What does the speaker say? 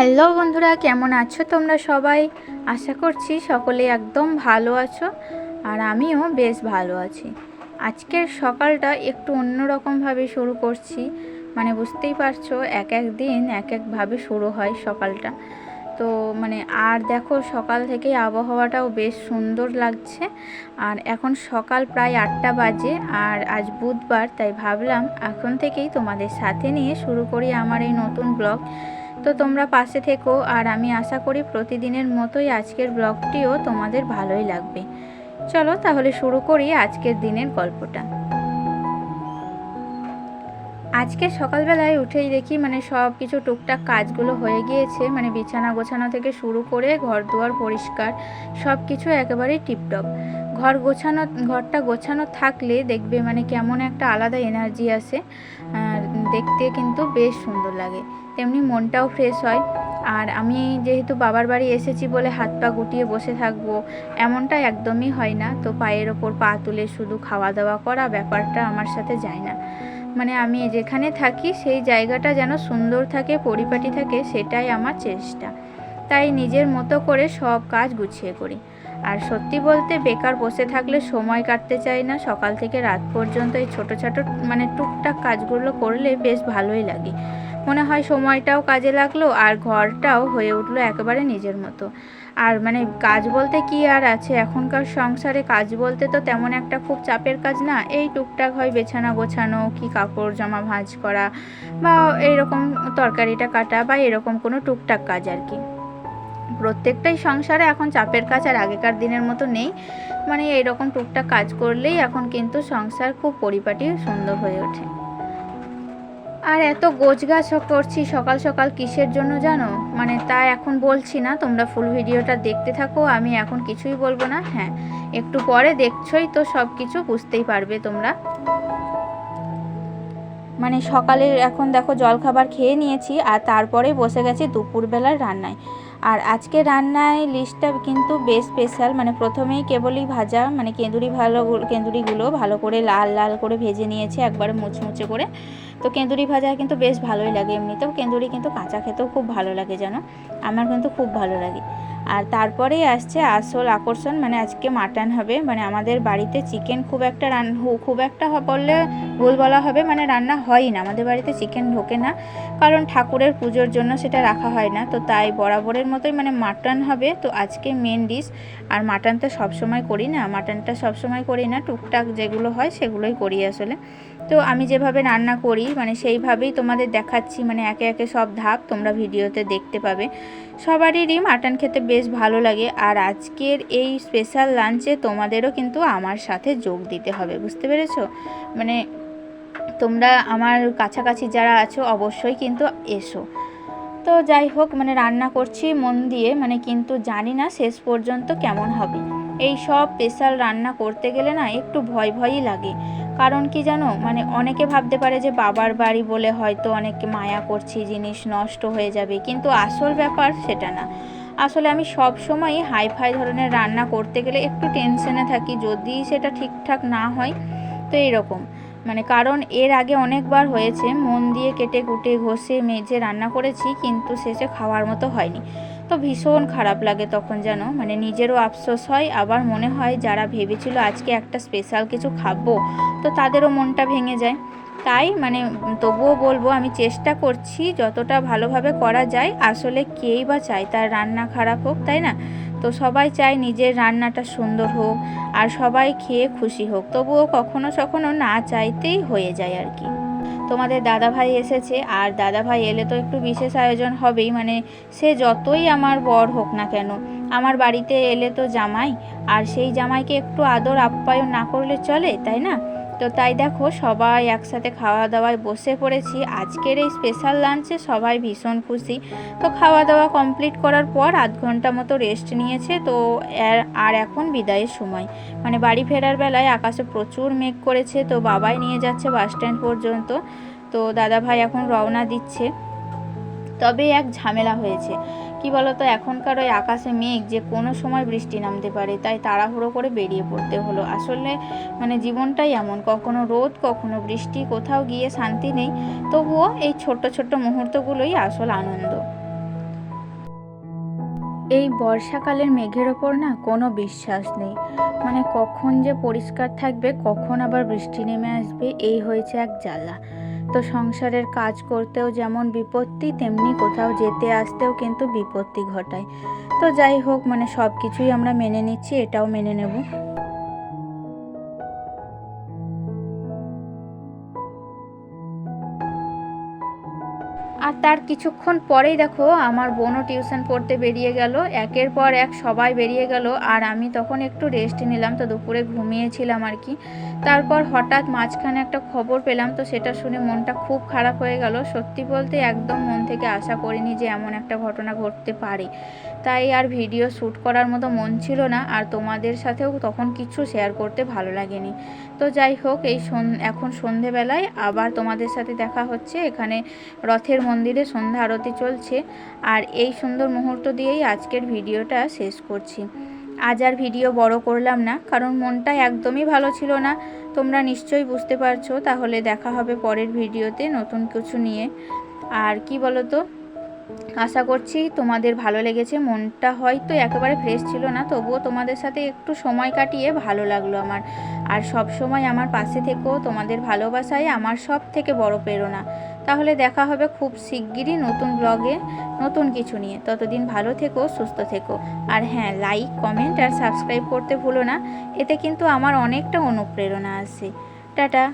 Hello বন্ধুরা, কেমন আছো তোমরা সবাই? আশা করছি সকলে একদম ভালো আছো আর আমিও বেশ ভালো আছি। আজকের সকালটা একটু অন্যরকমভাবে শুরু করছি। মানে বুঝতেই পারছ, এক এক দিন এক একভাবে শুরু হয় সকালটা। তো মানে আর দেখো, সকাল থেকে আবহাওয়াটাও বেশ সুন্দর লাগছে। আর এখন সকাল প্রায় আটটা বাজে আর আজ বুধবার, তাই ভাবলাম এখন থেকেই তোমাদের সাথে নিয়ে শুরু করি আমার এই নতুন ব্লগ। তো তোমরা পাশে থেকো, আর আমি আশা করি প্রতিদিনের মতোই আজকের ব্লগটিও তোমাদের ভালোই লাগবে। চলো তাহলে শুরু করি আজকের দিনের গল্পটা। আজকে সকালবেলায় উঠেই দেখি মানে সব কিছু টুকটাক কাজগুলো হয়ে গিয়েছে মানে বিছানা গোছানো থেকে শুরু করে ঘর দুয়ার পরিষ্কার সব কিছু একেবারেই টিপটপ। ঘর গোছানো, ঘরটা গোছানো থাকলে দেখবে মানে কেমন একটা আলাদা এনার্জি আসে। দেখতে কিন্তু বেশ সুন্দর লাগে। তেমনি মনটাও ফ্রেশ হয়। আর আমি যেহেতু বাবার বাড়ি এসেছি বলে হাত পা গুটিয়ে বসে থাকব, এমনটা একদমই হয় না। তো পায়ের ওপর পা তুলে শুধু খাওয়া দাওয়া করা ব্যাপারটা আমার সাথে যায় না। মানে আমি যেখানে থাকি সেই জায়গাটা যেন সুন্দর থাকে, পরিপাটি থাকে, সেটাই আমার চেষ্টা। তাই নিজের মতো করে সব কাজ গুছিয়ে করি। আর সত্যি বলতে বেকার বসে থাকলে সময় কাটতে চাই না। সকাল থেকে রাত পর্যন্ত এই ছোটো ছোটো মানে টুকটাক কাজগুলো করলে বেশ ভালোই লাগে। মনে হয় সময়টাও কাজে লাগল আর ঘরটাও হয়ে উঠল একেবারে নিজের মতো। আর মানে কাজ বলতে কি আর আছে? এখনকার সংসারে কাজ বলতে তো তেমন একটা খুব চাপের কাজ না। এই টুকটাক হয় বেছানা গোছানো, কি কাপড় জামা ভাঁজ করা বা এইরকম তরকারিটা কাটা বা এরকম কোনো টুকটাক কাজ আর কি। প্রত্যেকটাই সংসারে এখন চাপের কাজ আর আগেকার দিনের মতো নেই। মানে এইরকম টুকটাক কাজ করলেই এখন কিন্তু সংসার খুব পরিপাটি সুন্দর হয়ে ওঠে। আর এত গোছগাছ করছি সকাল সকাল কিসের জন্য জানো? মানে তা এখন বলছি না, তোমরা ফুল ভিডিওটা দেখতে থাকো, আমি এখন কিছুই বলব না। হ্যাঁ একটু পরে দেখছোই তো সব কিছু বুঝতেই পারবে তোমরা। মানে সকালের এখন দেখো জলখাবার খেয়ে নিয়েছি, আর তারপরে বসে গেছি দুপুরবেলার রান্নায়। আর আজকে রান্নায় লিস্টটা কিন্তু বেশ স্পেশাল মানে প্রথমেই কেবলই ভাজা মানে কেঁদুরি ভালো কেঁদুরিগুলো ভালো করে লাল লাল করে ভেজে নিয়েছে, একবারে মুচমুচে করে। তো কেঁদুরি ভাজা কিন্তু বেশ ভালোই লাগে এমনিতেও। কেঁদুরি কিন্তু কাঁচা খেতেও খুব ভালো লাগে যেন আমার কিন্তু খুব ভালো লাগে। আর তারপরেই আসছে আসল আকর্ষণ মানে আজকে মাটন হবে। মানে আমাদের বাড়িতে চিকেন খুব একটা রান, খুব একটা বললে ভুল বলা হবে মানে রান্না হয়ই না। আমাদের বাড়িতে চিকেন ঢোকে না। কারণ ঠাকুরের পুজোর জন্য সেটা রাখা হয় না। তো তাই বরাবরের মতোই মানে মাটন হবে। তো আজকে মেন ডিশ আর মাটন তো সবসময় করি না। মাটনটা সবসময় করি না। টুকটাক যেগুলো হয় সেগুলোই করি আসলে। তো আমি যেভাবে রান্না করি মানে সেইভাবেই তোমাদের দেখাচ্ছি মানে একে একে সব ধাপ তোমরা ভিডিওতে দেখতে পাবে। সবারই মাটন খেতে বেশ ভালো লাগে, আর আজকের এই স্পেশাল লাঞ্চে তোমাদেরও কিন্তু আমার সাথে যোগ দিতে হবে, বুঝতে পেরেছ? মানে তোমরা আমার কাছাকাছি যারা আছো, অবশ্যই কিন্তু এসো। তো যাই হোক মানে রান্না করছি মন দিয়ে মানে কিন্তু জানি না শেষ পর্যন্ত কেমন হবে। এই সব স্পেশাল রান্না করতে গেলে না একটু ভয় ভয়ই লাগে। কারণ কি জানো? মানে অনেকে ভাবতে পারে যে বাবার বাড়ি বলে হয়তো অনেকে মায়া করছি, জিনিস নষ্ট হয়ে যাবে। কিন্তু আসল ব্যাপার সেটা না। আসলে আমি সব সময় হাই ফাই ধরনের রান্না করতে গেলে একটু টেনশনে থাকি, যদি সেটা ঠিকঠাক না হয় তো এরকম মানে কারণ এর আগে অনেকবার হয়েছে, মন দিয়ে কেটে কুটে ঘষে, মেজে রান্না করেছি, কিন্তু শেষে খাওয়ার মতো হয়নি। তো ভীষণ খারাপ লাগে তখন যেন মানে নিজেরও আফসোস হয়, আবার মনে হয় যারা ভেবেছিল আজকে একটা স্পেশাল কিছু খাব, তো তাদেরও মনটা ভেঙে যায়। তাই মানে তবুও বলব আমি চেষ্টা করছি যতটা ভালোভাবে করা যায়, আসলে কেই বা চায়, তার রান্না খারাপ হোক, তাই না? তো সবাই চায় নিজের রান্নাটা সুন্দর হোক, আর সবাই খেয়ে খুশি হোক, তবুও কখনো সখনো না চাইতেই হয়ে যায় আর কি। তোমাদের দাদাভাই এসেছে, আর দাদাভাই এলে তো একটু বিশেষ আয়োজন হবেই মানে সে যতই আমার বর হোক না কেন, আমার বাড়িতে এলে তো জামাই, আর সেই জামাইকে একটু আদর আপ্যায়ন না করলে চলে, তাই না? তো তাই দেখো সবাই একসাথে খাওয়া দাওয়ায় বসে পড়েছি। আজকের এই স্পেশাল লাঞ্চে সবাই ভীষণ খুশি। তো খাওয়া দাওয়া কমপ্লিট করার পর আধ ঘণ্টা মতো রেস্ট নিয়েছে। তো আর এখন বিদায়ের সময়। মানে বাড়ি ফেরার বেলায় আকাশে প্রচুর মেঘ করেছে। তো বাবাই নিয়ে যাচ্ছে বাস স্ট্যান্ড পর্যন্ত। তো দাদা ভাই এখন রওনা দিচ্ছে। তবে এক ঝামেলা হয়েছে। কি বলতো, এখনকার ওই আকাশে মেঘ, যে কোনো সময় বৃষ্টি নামতে পারে, তাই তাড়াহুড়ো করে বেরিয়ে পড়তে হলো। আসলে মানে জীবনটাই এমন, কখনো রোদ, কখনো বৃষ্টি, কোথাও গিয়ে শান্তি নেই, তবুও এই ছোট্ট ছোট্ট মুহূর্তগুলোই আসল আনন্দ। এই বর্ষাকালের মেঘের ওপর না কোনো বিশ্বাস নেই। মানে কখন যে পরিষ্কার থাকবে, কখন আবার বৃষ্টি নেমে আসবে, এই হয়েছে এক জ্বালা। তো সংসারের কাজ করতেও যেমন বিপত্তি, তেমনি কোথাও যেতে আসতেও কিন্তু বিপত্তি ঘটায়। তো যাই হোক মানে সব কিছুই আমরা মেনে নিচ্ছি, এটাও মেনে নেব। আর তার কিছুক্ষণ পরেই দেখো আমার বোনও টিউশন পড়তে বেরিয়ে গেল। একের পর এক সবাই বেরিয়ে গেল আর আমি তখন একটু রেস্ট নিলাম তো দুপুরে ঘুমিয়েছিলাম আর কি। তারপর হঠাৎ মাঝখানে একটা খবর পেলাম তো সেটা শুনে মনটা খুব খারাপ হয়ে গেল। সত্যি বলতে একদম মন থেকে আশা করিনি যে এমন একটা ঘটনা ঘটতে পারে। তাই আর ভিডিও শ্যুট করার মতো মন ছিল না, আর তোমাদের সাথেও তখন কিছু শেয়ার করতে ভালো লাগেনি। তো যাই হোক, এই এখন সন্ধেবেলায় আবার তোমাদের সাথে দেখা হচ্ছে। এখানে রথের মন্দিরে সন্ধ্যা আরতি চলছে। আর এই সুন্দর মুহূর্ত দিয়েই আজকের ভিডিওটা শেষ করছি। আজ আর ভিডিও বড় করলাম না, কারণ মনটা একদমই ভালো ছিল না। তোমরা নিশ্চয়ই বুঝতে পারছ, তাহলে দেখা হবে পরের ভিডিওতে নতুন কিছু নিয়ে। আর কি বলো তো আশা করছি তোমাদের ভালো লেগেছে, মনটা হয়তো একেবারে ফ্রেশ ছিল না, তবুও তোমাদের সাথে একটু সময় কাটিয়ে ভালো লাগল আমার। আর সব সময় আমার পাশে থেকেও তোমাদের ভালোবাসাই আমার সব থেকে বড় প্রেরণা। তাহলে দেখা হবে খুব শিগগিরই নতুন ব্লগে নতুন কিছু নিয়ে। ততদিন ভালো থেকো, সুস্থ থেকো। আর হ্যাঁ লাইক কমেন্ট আর সাবস্ক্রাইব করতে ভুলো না। এতে কিন্তু আমার অনেকটা অনুপ্রেরণা আসে। টাটা!